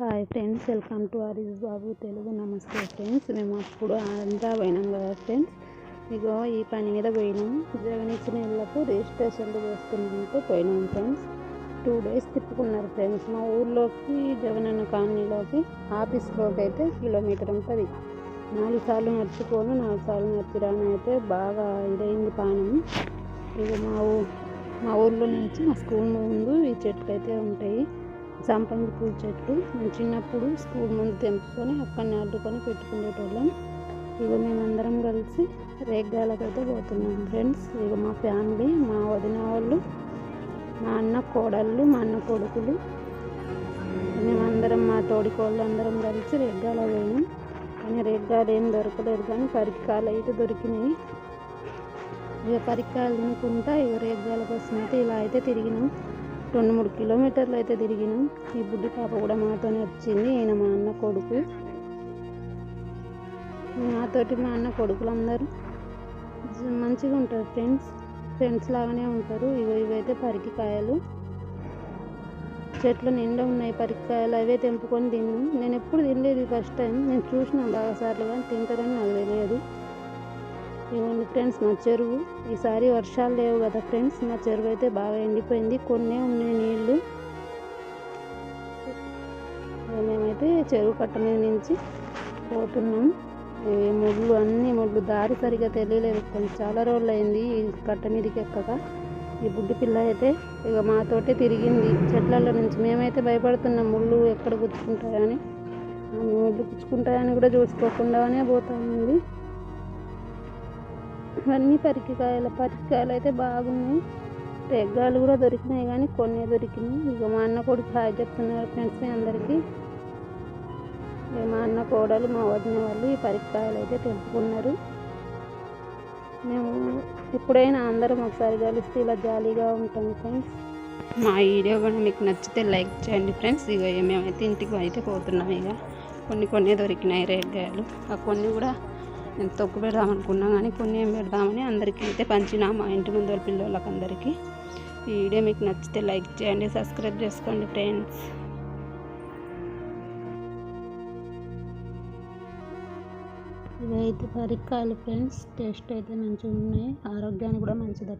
Hi friends welcome to Harish Babu Telugu. నమస్తే friends మేము అప్పుడు ఆంధ్రా పోయినాం కదా ఫ్రెండ్స్. ఇగో ఈ పని మీద పోయినాం. జగన్ ఇచ్చిన ఇళ్ళకు రిజిస్ట్రేషన్లు చేసుకున్నామంటే పోయినాం ఫ్రెండ్స్. టూ డేస్ తిప్పుకున్నారు ఫ్రెండ్స్. మా ఊర్లోకి జగనన్న కాలనీలోకి ఆఫీస్లోకి అయితే కిలోమీటర్ ఉంటుంది. నాలుగు సార్లు నడుచుకోను నాలుగు సార్లు నడిచిరాను అయితే బాగా ఇదైంది పానం. ఇక మా ఊ మా ఊర్లో నుంచి మా స్కూల్ ముందు ఈ చెట్లు అయితే ఉంటాయి. సంపంగి పూల చెట్లు మేము చిన్నప్పుడు స్కూల్ ముందు తెంపుకొని అక్కడిని అడ్డుకొని పెట్టుకునేటోళ్ళం. ఇక మేమందరం కలిసి రేగ్గాలకైతే పోతున్నాం ఫ్రెండ్స్. ఇక మా ఫ్యామిలీ మా వదిన వాళ్ళు మా అన్న కోడళ్ళు మా అన్న కొడుకులు. మేమందరం మా తోడి కోళ్ళు అందరం కలిసి రేగ్గాల పోయినాం. కానీ రేగ్గాలు ఏం దొరకలేదు కానీ పరికాలు అయితే దొరికినాయి. ఇక పరికాయలు తినుకుంటా ఇక రేగ్గాల కోసం అయితే ఇలా అయితే తిరిగినాం. రెండు మూడు కిలోమీటర్లు అయితే తిరిగినాం. ఈ బుడ్డి పాప కూడా మాతోనే వచ్చింది ఈయన మా అన్న కొడుకు. నాతోటి మా అన్న కొడుకులు అందరూ మంచిగా ఉంటారు ఫ్రెండ్స్ ఫ్రెండ్స్ లాగానే ఉంటారు. ఇవి ఇవైతే పరికికాయలు. చెట్లు నిండా ఉన్నాయి పరికాయలు అవే తెంపుకొని తిన్నాం. నేను ఎప్పుడు తినలేదు ఫస్ట్ టైం నేను చూసిన బాగా సార్లు కానీ తింటారని నాకు తెలియదు. ఏమండి ఫ్రెండ్స్ మా చెరువు. ఈసారి వర్షాలు లేవు కదా ఫ్రెండ్స్ మా చెరువు అయితే బాగా ఎండిపోయింది. కొన్నే ఉన్నాయి నీళ్ళు మేమైతే చెరువు కట్ట మీద నుంచి పోతున్నాం. ఈ ముళ్ళు అన్ని ముళ్ళు. దారి సరిగా తెలియలేదు కొంచెం చాలా రోజులు అయింది ఈ కట్ట మీదకి ఎక్కక. ఈ బుడ్డి పిల్ల అయితే ఇక మాతోటే తిరిగింది. చెట్లలో నుంచి మేమైతే భయపడుతున్నాం. ముళ్ళు ఎక్కడ గుచ్చుకుంటాయని. ముళ్ళు గుచ్చుకుంటాయని కూడా చూసుకోకుండానే పోతా ఉంది. ఇవన్నీ పరికికాయలు పరికికాయలు అయితే బాగున్నాయి. రెగ్గాలు కూడా దొరికినాయి కానీ కొన్ని దొరికినాయి. ఇక మా అన్న కొడుకు హాయ్ చెప్తున్నారు ఫ్రెండ్స్ అందరికీ. మా అన్న కోడలు మా వదిన వాళ్ళు ఈ పరికాయలు అయితే తెంపుకున్నారు. మేము ఎప్పుడైనా అందరం ఒకసారి కలిస్తే ఇలా జాలీగా ఉంటాం ఫ్రెండ్స్. మా వీడియో కూడా మీకు నచ్చితే లైక్ చేయండి ఫ్రెండ్స్. ఇక మేమైతే ఇంటికి అయితే పోతున్నాం ఇక కొన్ని కొన్ని దొరికినాయి రేగ్గాయలు ఆ కొన్ని కూడా నేను తొక్కు పెడదాం అనుకున్నా కానీ కొన్ని ఏం పెడదామని అందరికీ అయితే పంచిన మా ఇంటి ముందు వాళ్ళ పిల్లలకి అందరికీ ఈ వీడియో మీకు నచ్చితే లైక్ చేయండి సబ్స్క్రైబ్ చేసుకోండి ఫ్రెండ్స్. ఇవైతే పరికాయలు ఫ్రెండ్స్. టేస్ట్ అయితే మంచిగా ఉన్నాయి ఆరోగ్యానికి కూడా మంచిది.